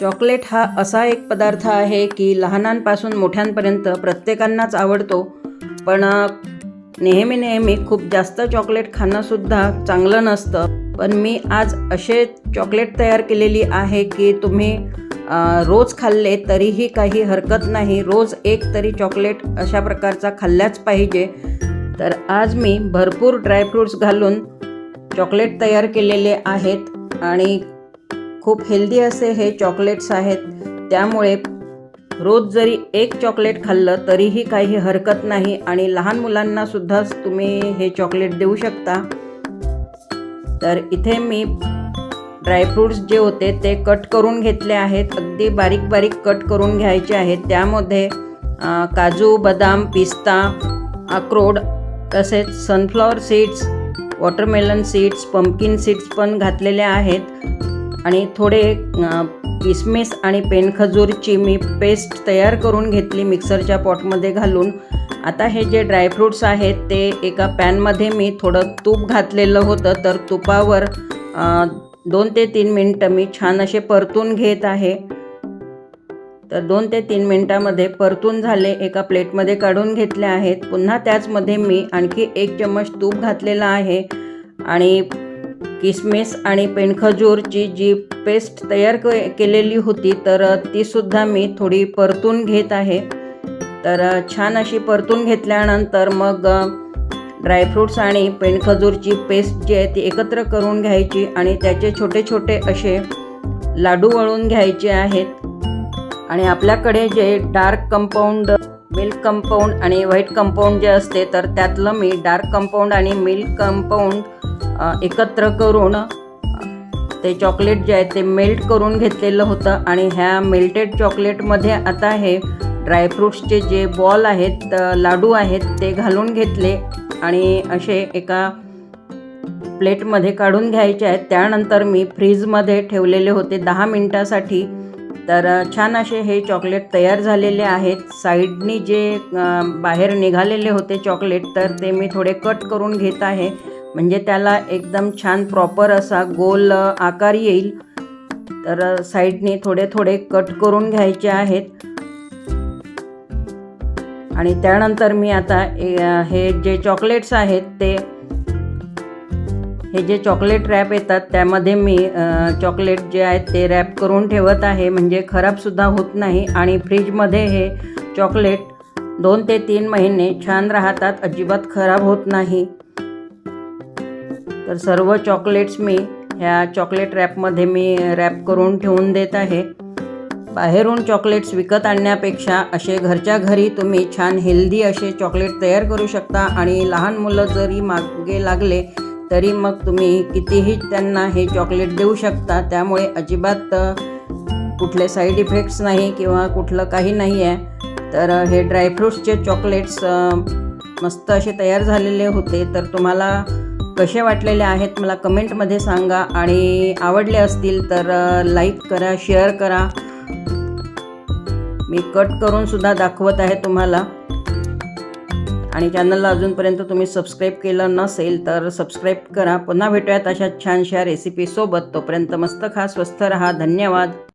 Chocolate हा असा एक पदार्थ आहे की लहानांपासून मोठ्यांपर्यंत प्रत्येकांनाच आवडतो. पण नेहमी नेहमी खूप जास्त चॉकलेट खाणंसुद्धा चांगलं नसतं. पण मी आज असे चॉकलेट तयार केलेली आहे की तुम्ही रोज खाल्ले तरीही काही हरकत नाही. रोज एक तरी चॉकलेट अशा प्रकारचा खाल्लाच पाहिजे. तर आज मी भरपूर ड्रायफ्रूट्स घालून चॉकलेट तयार केलेले आहेत. आणि खूप हेल्दी असे हे चॉकलेट्स आहेत. त्यामुळे रोज जरी एक चॉकलेट खाल्लं तरीही काही हरकत नाही आणि लहान मुलांना सुद्धा तुम्ही हे चॉकलेट देऊ शकता. तर इथे मी ड्रायफ्रूट्स जे होते ते कट करून घेतले आहेत. अगदी बारीक बारीक कट करून घ्यायचे आहेत. त्यामध्ये काजू बदाम पिस्ता अक्रोड तसेच sunflower seeds watermelon seeds pumpkin seeds पण घातलेल्या आहेत. आणि थोडे किसमिस आणि पेनखजूरची मी पेस्ट तयार करून घेतली मिक्सरच्या पॉटमध्ये घालून. आता हे जे ड्रायफ्रूट्स आहेत ते एका पॅनमध्ये मी थोडं तूप घातलेलं होतं तर तुपावर दोन ते तीन मिनटं मी छान असे परतून घेत आहे. तर दोन ते तीन मिनटामध्ये परतून झाले एका प्लेटमध्ये काढून घेतले आहेत. पुन्हा त्याचमध्ये मी आणखी एक चम्मच तूप घातलेला आहे. आणि किसमिस आणि पेणखजूरची जी पेस्ट तयार के केलेली होती तर तीसुद्धा मी थोडी परतून घेत आहे. तर छान अशी परतून घेतल्यानंतर मग ड्रायफ्रूट्स आणि पेणखजूरची पेस्ट जी आहे ती एकत्र करून घ्यायची आणि त्याचे छोटे छोटे असे लाडू वळून घ्यायचे आहेत. आणि आपल्याकडे जे डार्क कंपाऊंड मिल्क कंपाऊंड आणि व्हाईट कंपाऊंड जे असते तर त्यातलं मी डार्क कंपाऊंड आणि मिल्क कंपाऊंड एकत्र करून ते चॉकलेट जे आहे ते मेल्ट करून घेतलेलं होतं. आणि ह्या मेल्टेड चॉकलेटमध्ये आता हे ड्रायफ्रूट्सचे जे बॉल आहेत लाडू आहेत ते घालून घेतले. आणि असे एका प्लेटमध्ये काढून घ्यायचे आहेत. त्यानंतर मी फ्रीजमध्ये ठेवलेले होते दहा मिनटासाठी. तर छान असे हे चॉकलेट तयार झालेले आहेत. साईडनी जे बाहेर निघालेले होते चॉकलेट तर ते मी थोडे कट करून घेत आहे. म्हणजे त्याला एकदम छान प्रॉपर असा गोल आकार येईल. तर साईडने साईडनी थोडे थोडे कट करून घ्यायचे आहेत. आणि त्यानंतर मी आता ए- हे जे चॉकलेट्स आहेत ते हे जे चॉकलेट रॅप येतात त्यामध्ये मी चॉकलेट जे आहेत ते रॅप करून ठेवत आहे. म्हणजे खराबसुद्धा होत नाही आणि फ्रीजमध्ये हे चॉकलेट दोन ते तीन महिने छान राहतात. अजिबात खराब होत नाही. तर सर्व चॉकलेट्स मी ह्या चॉकलेट रॅपमध्ये मी रॅप करून ठेवून देत आहे. बाहेरून चॉकलेट्स विकत आणण्यापेक्षा असे घरच्या घरी तुम्ही छान हेल्दी असे चॉकलेट तयार करू शकता. आणि लहान मुलं जरी मागे लागले तरी मग तुम्ही कितीही त्यांना हे चॉकलेट देऊ शकता त्यामुळे अजिबात कुठले साईड इफेक्ट्स नाही किंवा कुठलं काही नाही आहे तर हे ड्रायफ्रूट्सचे चॉकलेट्स मस्त असे तयार झालेले होते. तर तुम्हाला कसे वाटलेले आहेत मला कमेंटमध्ये सांगा आणि आवडले असतील तर लाईक करा शेअर करा. मी कट करून सुद्धा दाखवत आहे तुम्हाला. आणि चॅनलला अजूनपर्यंत तुम्ही सबस्क्राईब केलं नसेल तर सबस्क्राईब करा. पुन्हा भेटूयात अशा छानशा रेसिपीसोबत तोपर्यंत मस्त खा स्वस्थ रहा. धन्यवाद.